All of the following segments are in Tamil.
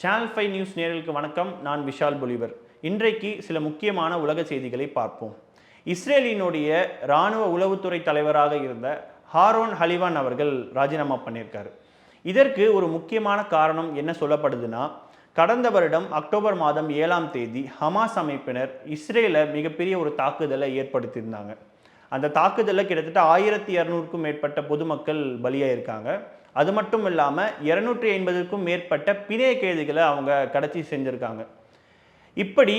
சேனல் ஃபைவ் நியூஸ் நேரலுக்கு வணக்கம். நான் விஷால் பொலிவர். இன்றைக்கு சில முக்கியமான உலக செய்திகளை பார்ப்போம். இஸ்ரேலினுடைய இராணுவ உளவுத்துறை தலைவராக இருந்த ஹாரோன் ஹலிவான் அவர்கள் ராஜினாமா பண்ணியிருக்காரு. இதற்கு ஒரு முக்கியமான காரணம் என்ன சொல்லப்படுதுன்னா கடந்த வருடம் அக்டோபர் மாதம் ஏழாம் தேதி ஹமாஸ் அமைப்பினர் இஸ்ரேலை மிகப்பெரிய ஒரு தாக்குதலை ஏற்படுத்தியிருந்தாங்க. அந்த தாக்குதலில் கிட்டத்தட்ட ஆயிரத்தி இரநூறுக்கும் மேற்பட்ட பொதுமக்கள் பலியாயிருக்காங்க. அது மட்டும் இல்லாமல் இரநூற்றி ஐம்பதுக்கும் மேற்பட்ட பிணைய கைதிகளை அவங்க கடத்தி செஞ்சுருக்காங்க. இப்படி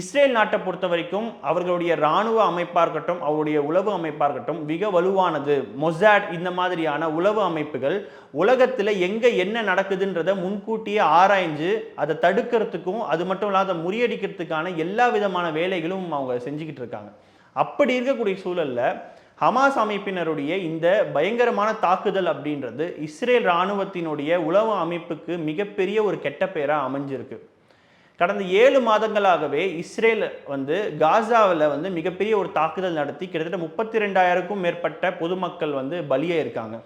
இஸ்ரேல் நாட்டை பொறுத்த வரைக்கும் அவர்களுடைய இராணுவ அமைப்பாக இருக்கட்டும் அவருடைய உளவு அமைப்பாக இருக்கட்டும் மிக வலுவானது. மொசாட் இந்த மாதிரியான உளவு அமைப்புகள் உலகத்தில் எங்கே என்ன நடக்குதுன்றதை முன்கூட்டியே ஆராய்ஞ்சு அதை தடுக்கிறதுக்கும் அது மட்டும் இல்லாத முறியடிக்கிறதுக்கான எல்லா விதமான வேலைகளும் அவங்க செஞ்சுக்கிட்டு இருக்காங்க. அப்படி இருக்கக்கூடிய சூழல்ல ஹமாஸ் அமைப்பினருடைய இந்த பயங்கரமான தாக்குதல் அப்படின்றது இஸ்ரேல் இராணுவத்தினுடைய உளவு அமைப்புக்கு மிகப்பெரிய ஒரு கெட்ட பெயராக அமைஞ்சிருக்கு. கடந்த ஏழு மாதங்களாகவே இஸ்ரேல் வந்து காசாவில் வந்து மிகப்பெரிய ஒரு தாக்குதல் நடத்தி கிட்டத்தட்ட முப்பத்தி ரெண்டாயிரக்கும் மேற்பட்ட பொதுமக்கள் வந்து பலியே இருக்காங்க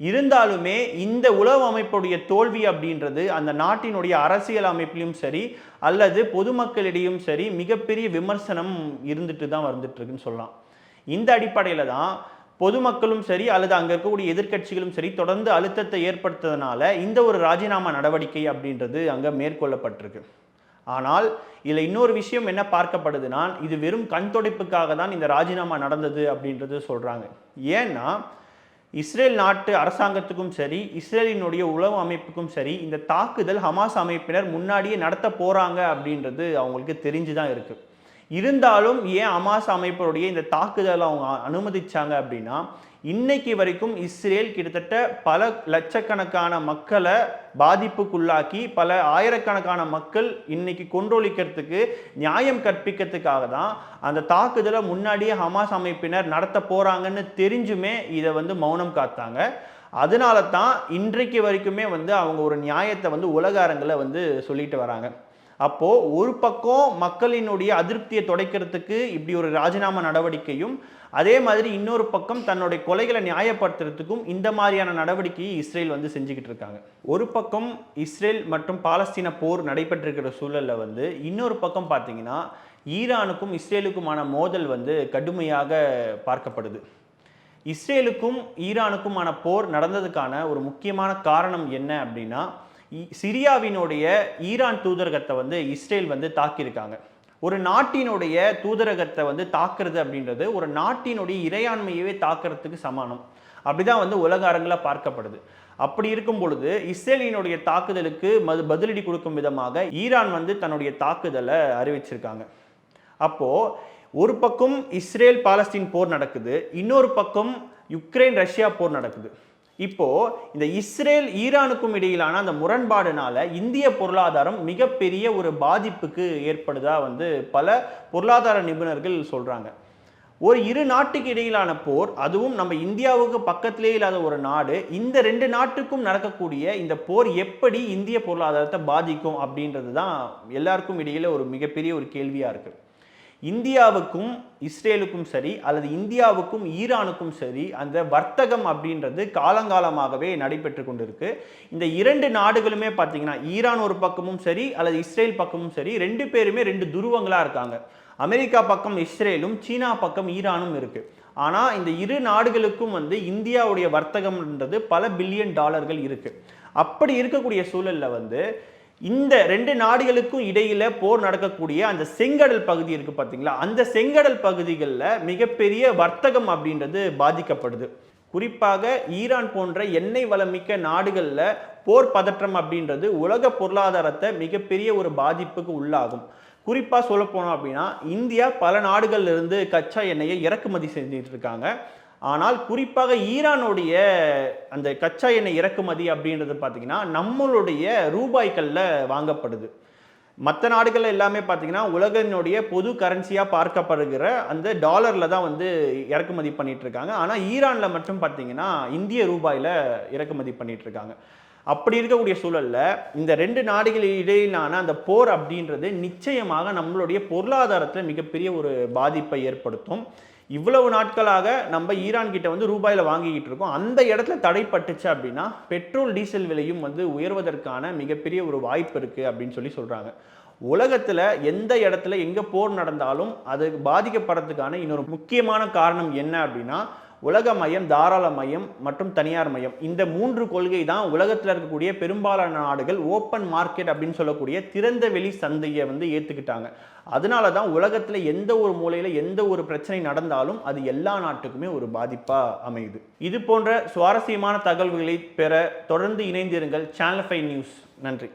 இருந்தாலுமே இந்த உளவு அமைப்புடைய தோல்வி அப்படின்றது அந்த நாட்டினுடைய அரசியல் அமைப்பிலும் சரி அல்லது பொதுமக்களிடையும் சரி மிகப்பெரிய விமர்சனம் இருந்துட்டு தான் வந்துட்டு இருக்குன்னு சொல்லலாம். இந்த அடிப்படையில் தான் பொதுமக்களும் சரி அல்லது அங்கே இருக்கக்கூடிய எதிர்க்கட்சிகளும் சரி தொடர்ந்து அழுத்தத்தை ஏற்படுத்ததுனால இந்த ஒரு ராஜினாமா நடவடிக்கை அப்படின்றது அங்கே மேற்கொள்ளப்பட்டிருக்கு. ஆனால் இதில் இன்னொரு விஷயம் என்ன பார்க்கப்படுதுன்னா இது வெறும் கண் துடைப்புக்காக தான் இந்த ராஜினாமா நடந்தது அப்படின்றது சொல்கிறாங்க ஏன்னா இஸ்ரேல் நாட்டு அரசாங்கத்துக்கும் சரி இஸ்ரேலினுடைய உளவு அமைப்புக்கும் சரி இந்த தாக்குதல் ஹமாஸ் அமைப்பினர் முன்னாடியே நடத்த போகிறாங்க அப்படின்றது அவங்களுக்கு தெரிஞ்சு தான் இருக்குது இருந்தாலும் ஏன் அமாஸ் அமைப்பருடைய இந்த தாக்குதலை அவங்க அனுமதிச்சாங்க அப்படின்னா இன்னைக்கு வரைக்கும் இஸ்ரேல் கிட்டத்தட்ட பல லட்சக்கணக்கான மக்களை பாதிப்புக்குள்ளாக்கி பல ஆயிரக்கணக்கான மக்கள் இன்னைக்கு கொன்றொழிக்கிறதுக்கு நியாயம் கற்பிக்கிறதுக்காக தான் அந்த தாக்குதலை முன்னாடியே ஹமாஸ் அமைப்பினர் நடத்த போறாங்கன்னு தெரிஞ்சுமே இதை வந்து மௌனம் காத்தாங்க. அதனால தான் இன்றைக்கு வரைக்குமே வந்து அவங்க ஒரு நியாயத்தை வந்து உலக அரங்கில் வந்து சொல்லிட்டு வராங்க. அப்போ ஒரு பக்கம் மக்களினுடைய அதிருப்தியை துடைக்கிறதுக்கு இப்படி ஒரு ராஜினாமா நடவடிக்கையும் அதே மாதிரி இன்னொரு பக்கம் தன்னுடைய கொலைகளை நியாயப்படுத்துறதுக்கும் இந்த மாதிரியான நடவடிக்கையை இஸ்ரேல் வந்து செஞ்சுக்கிட்டு இருக்காங்க. ஒரு பக்கம் இஸ்ரேல் மற்றும் பாலஸ்தீன போர் நடைபெற்றிருக்கிற சூழலில் வந்து இன்னொரு பக்கம் பார்த்தீங்கன்னா ஈரானுக்கும் இஸ்ரேலுக்குமான மோதல் வந்து கடுமையாக பார்க்கப்படுது. இஸ்ரேலுக்கும் ஈரானுக்குமான போர் நடந்ததுக்கான ஒரு முக்கியமான காரணம் என்ன அப்படின்னா சிரியாவினுடைய ஈரான் தூதரகத்தை வந்து இஸ்ரேல் வந்து தாக்கியிருக்காங்க. ஒரு நாட்டினுடைய தூதரகத்தை வந்து தாக்குறது அப்படின்றது ஒரு நாட்டினுடைய இறையாண்மையவே தாக்குறதுக்கு சமானம். அப்படிதான் வந்து உலக அரங்கில் பார்க்கப்படுது. அப்படி இருக்கும் பொழுது இஸ்ரேலினுடைய தாக்குதலுக்கு மது பதிலடி கொடுக்கும் விதமாக ஈரான் வந்து தன்னுடைய தாக்குதலை அறிவிச்சிருக்காங்க. அப்போ ஒரு பக்கம் இஸ்ரேல் பாலஸ்தீன் போர் நடக்குது. இன்னொரு பக்கம் யுக்ரைன் ரஷ்யா போர் நடக்குது. இப்போ இந்த இஸ்ரேல் ஈரானுக்கும் இடையிலான அந்த முரண்பாடுனால இந்திய பொருளாதாரம் மிகப்பெரிய ஒரு பாதிப்புக்கு ஏற்படுதா வந்து பல பொருளாதார நிபுணர்கள் சொல்றாங்க. ஒரு இரு நாட்டுக்கு இடையிலான போர் அதுவும் நம்ம இந்தியாவுக்கு பக்கத்திலே இல்லாத ஒரு நாடு இந்த ரெண்டு நாட்டுக்கும் நடக்கக்கூடிய இந்த போர் எப்படி இந்திய பொருளாதாரத்தை பாதிக்கும் அப்படின்றது தான் எல்லாருக்கும் இடையில ஒரு மிகப்பெரிய ஒரு கேள்வியா இருக்கு. இந்தியாவுக்கும் இஸ்ரேலுக்கும் சரி அல்லது இந்தியாவுக்கும் ஈரானுக்கும் சரி அந்த வர்த்தகம் அப்படின்றது காலங்காலமாகவே நடைபெற்று கொண்டிருக்கு. இந்த இரண்டு நாடுகளுமே பார்த்தீங்கன்னா ஈரான் ஒரு பக்கமும் சரி அல்லது இஸ்ரேல் பக்கமும் சரி ரெண்டு பேருமே ரெண்டு துருவங்களாக இருக்காங்க. அமெரிக்கா பக்கம் இஸ்ரேலும் சீனா பக்கம் ஈரானும் இருக்குது ஆனால் இந்த இரு நாடுகளுக்கும் வந்து இந்தியாவுடைய வர்த்தகம்ன்றது பல பில்லியன் டாலர்கள் இருக்குது அப்படி இருக்கக்கூடிய சூழலில் வந்து இந்த ரெண்டு நாடுகளுக்கும் இடையில போர் நடக்கக்கூடிய அந்த செங்கடல் பகுதி இருக்கு பார்த்தீங்களா அந்த செங்கடல் பகுதிகளில் மிகப்பெரிய வர்த்தகம் அப்படின்றது பாதிக்கப்படுது. குறிப்பாக ஈரான் போன்ற எண்ணெய் வளமிக்க நாடுகளில் போர் பதற்றம் அப்படின்றது உலக பொருளாதாரத்தை மிகப்பெரிய ஒரு பாதிப்புக்கு உள்ளாகும். குறிப்பாக சொல்ல போனோம் அப்படின்னா இந்தியா பல நாடுகள்லிருந்து கச்சா எண்ணெயை இறக்குமதி செஞ்சுட்டு இருக்காங்க. ஆனால் குறிப்பாக ஈரானுடைய அந்த கச்சா எண்ணெய் இறக்குமதி அப்படின்றது பார்த்தீங்கன்னா நம்மளுடைய ரூபாய்களில் வாங்கப்படுது. மற்ற நாடுகள் எல்லாமே பார்த்தீங்கன்னா உலகினுடைய பொது கரன்சியாக பார்க்கப்படுகிற அந்த டாலரில் தான் வந்து இறக்குமதி பண்ணிகிட்ருக்காங்க இருக்காங்க. ஆனால் ஈரானில் மட்டும் பார்த்தீங்கன்னா இந்திய ரூபாயில் இறக்குமதி பண்ணிகிட்ருக்காங்க இருக்காங்க. அப்படி இருக்கக்கூடிய சூழல்ல இந்த ரெண்டு நாடுகள் இடையிலான அந்த போர் அப்படின்றது நிச்சயமாக நம்மளுடைய பொருளாதாரத்தில் மிகப்பெரிய ஒரு பாதிப்பை ஏற்படுத்தும். இவ்வளவு நாட்களாக நம்ம ஈரான் கிட்ட வந்து ரூபாயில் வாங்கிக்கிட்டு இருக்கோம். அந்த இடத்துல தடைப்பட்டுச்சு அப்படின்னா பெட்ரோல் டீசல் விலையும் வந்து உயர்வதற்கான மிகப்பெரிய ஒரு வாய்ப்பு இருக்குது அப்படின்னு சொல்லி சொல்கிறாங்க உலகத்தில் எந்த இடத்துல எங்கே போர் நடந்தாலும் அது பாதிக்கப்படுறதுக்கான இன்னொரு முக்கியமான காரணம் என்ன அப்படின்னா உலக மையம் தாராள மையம் மற்றும் தனியார் மையம். இந்த மூன்று கொள்கை தான் உலகத்தில் இருக்கக்கூடிய பெரும்பாலான நாடுகள் ஓப்பன் மார்க்கெட் அப்படின்னு சொல்லக்கூடிய திறந்த வெளி சந்தையை வந்து ஏற்றுக்கிட்டாங்க அதனால தான் உலகத்தில் எந்த ஒரு மூலையில் எந்த ஒரு பிரச்சனை நடந்தாலும் அது எல்லா நாட்டுக்குமே ஒரு பாதிப்பாக அமையுது. இது போன்ற சுவாரஸ்யமான தகவல்களை பெற தொடர்ந்து இணைந்திருங்கள் சேனல் ஃபைவ் நியூஸ் நன்றி.